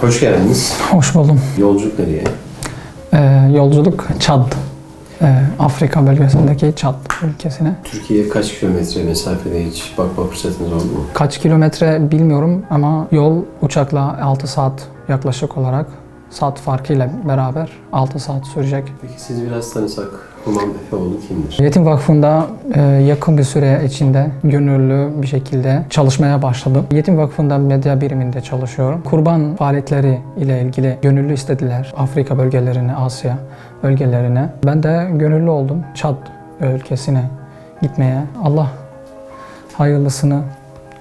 Hoş geldiniz. Hoş buldum. Yolculuk nereye? Ee, yolculuk Çad. Ee, Afrika bölgesindeki Çad ülkesine. Türkiye'ye kaç kilometre mesafede hiç bakma fırsatınız oldu mu? Kaç kilometre bilmiyorum ama yol uçakla 6 saat yaklaşık olarak saat farkıyla beraber 6 saat sürecek. Peki sizi biraz tanısak Human Efeoğlu kimdir? Yetim Vakfı'nda e, yakın bir süre içinde gönüllü bir şekilde çalışmaya başladım. Yetim Vakfı'nda medya biriminde çalışıyorum. Kurban faaliyetleri ile ilgili gönüllü istediler Afrika bölgelerine, Asya bölgelerine. Ben de gönüllü oldum Çad ülkesine gitmeye. Allah hayırlısını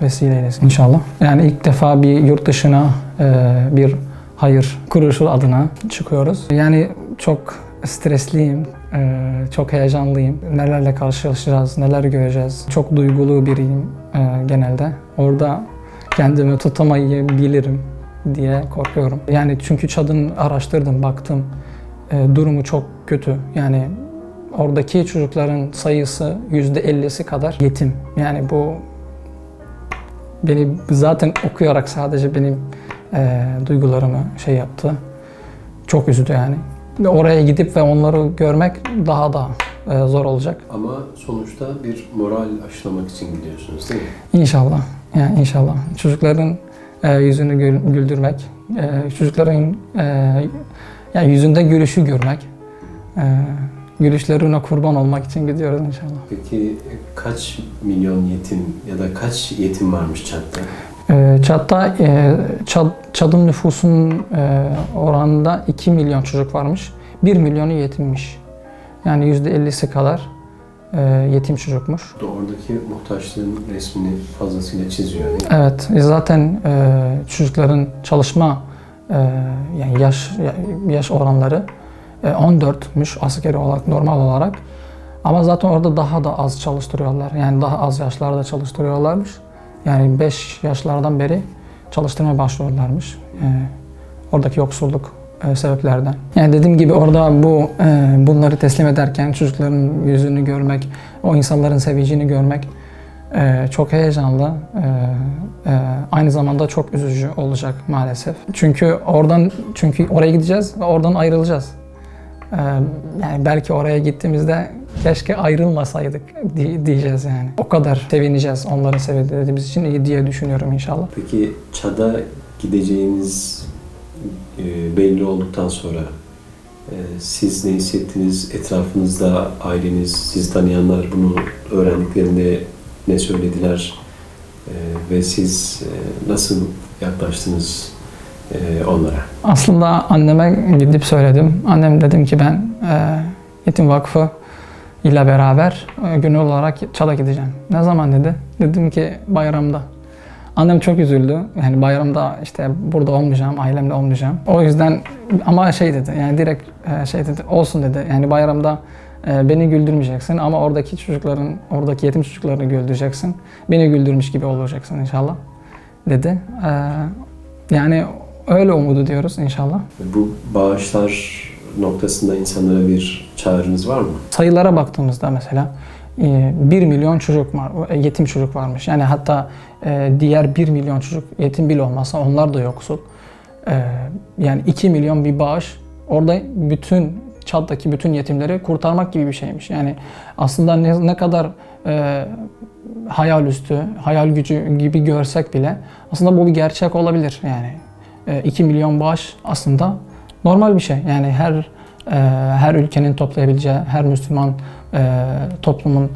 vesile eylesin inşallah. Yani ilk defa bir yurt dışına e, bir hayır kuruluşu adına çıkıyoruz. Yani çok stresliyim, e, çok heyecanlıyım. Nelerle karşılaşacağız, neler göreceğiz. Çok duygulu biriyim e, genelde. Orada kendimi tutamayabilirim diye korkuyorum. Yani çünkü Çad'ın araştırdım, baktım. E, durumu çok kötü. Yani oradaki çocukların sayısı %50'si kadar yetim. Yani bu beni zaten okuyarak sadece benim e, duygularımı şey yaptı. Çok üzdü yani. Ve Oraya gidip ve onları görmek daha da e, zor olacak. Ama sonuçta bir moral aşılamak için gidiyorsunuz değil mi? İnşallah. Yani inşallah. Çocukların e, yüzünü gül- güldürmek, e, çocukların e, yani yüzünde gülüşü görmek, e, gülüşlerine kurban olmak için gidiyoruz inşallah. Peki kaç milyon yetim ya da kaç yetim varmış Çat'ta? Ee, Çat'ta e, Çad, Çad'ın nüfusunun e, oranında 2 milyon çocuk varmış. 1 milyonu yetimmiş. Yani %50'si kadar e, yetim çocukmuş. Oradaki muhtaçlığın resmini fazlasıyla çiziyor mi? Evet, zaten çocukların çalışma yani yaş yaş oranları e, 14'müş askeri olarak normal olarak. Ama zaten orada daha da az çalıştırıyorlar. Yani daha az yaşlarda çalıştırıyorlarmış. Yani 5 yaşlardan beri çalıştırmaya başlıyorlarmış. E, oradaki yoksulluk e, sebeplerden. Yani dediğim gibi orada bu e, bunları teslim ederken çocukların yüzünü görmek, o insanların sevincini görmek ee, çok heyecanlı, ee, e, aynı zamanda çok üzücü olacak maalesef. Çünkü oradan, çünkü oraya gideceğiz ve oradan ayrılacağız. Ee, yani belki oraya gittiğimizde keşke ayrılmasaydık di- diyeceğiz yani. O kadar sevineceğiz onları sevdiğimiz için iyi diye düşünüyorum inşallah. Peki Çad'a gideceğiniz e, belli olduktan sonra e, siz ne hissettiniz? Etrafınızda aileniz, siz tanıyanlar bunu öğrendiklerinde ne söylediler? E, ve siz nasıl yaklaştınız onlara? Aslında anneme gidip söyledim. Annem dedim ki ben Yetim Vakfı ile beraber e, gönüllü olarak Çad'a gideceğim. Ne zaman dedi? Dedim ki bayramda. Annem çok üzüldü. Yani bayramda işte burada olmayacağım, ailemle olmayacağım. O yüzden ama şey dedi yani direkt e, şey dedi olsun dedi. Yani bayramda e, beni güldürmeyeceksin ama oradaki çocukların, oradaki yetim çocuklarını güldüreceksin. Beni güldürmüş gibi olacaksın inşallah dedi. Yani öyle umudu diyoruz inşallah. Bu bağışlar noktasında insanlara bir çağrınız var mı? sayılara baktığımızda mesela 1 milyon çocuk var, e, yetim çocuk varmış. Yani hatta e, diğer 1 milyon çocuk yetim bile olmasa onlar da yoksul. E, Yani 2 milyon bir bağış orada bütün Çad'daki bütün yetimleri kurtarmak gibi bir şeymiş. Yani aslında ne, ne kadar e, hayal üstü, hayal gücü gibi görsek bile aslında bu bir gerçek olabilir. Yani e, 2 milyon bağış aslında normal bir şey. Yani her e, her ülkenin toplayabileceği, her Müslüman e, toplumun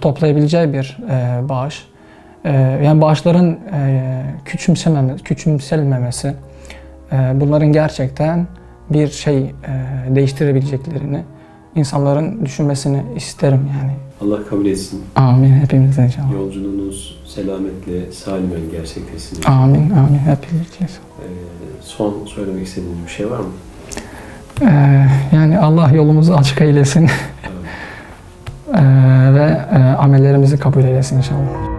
toplayabileceği bir e, bağış. E, yani bağışların e, küçümsememe, küçümselmemesi, e, bunların gerçekten bir şey e, değiştirebileceklerini insanların düşünmesini isterim yani. Allah kabul etsin. Amin hepimiz inşallah. Yolculuğunuz selametle, salimen gerçekleşsin. Amin amin hepimiz. Ee, son söylemek istediğiniz bir şey var mı? E, yani Allah yolumuzu açık eylesin Evet. e, ve e, amellerimizi kabul eylesin inşallah.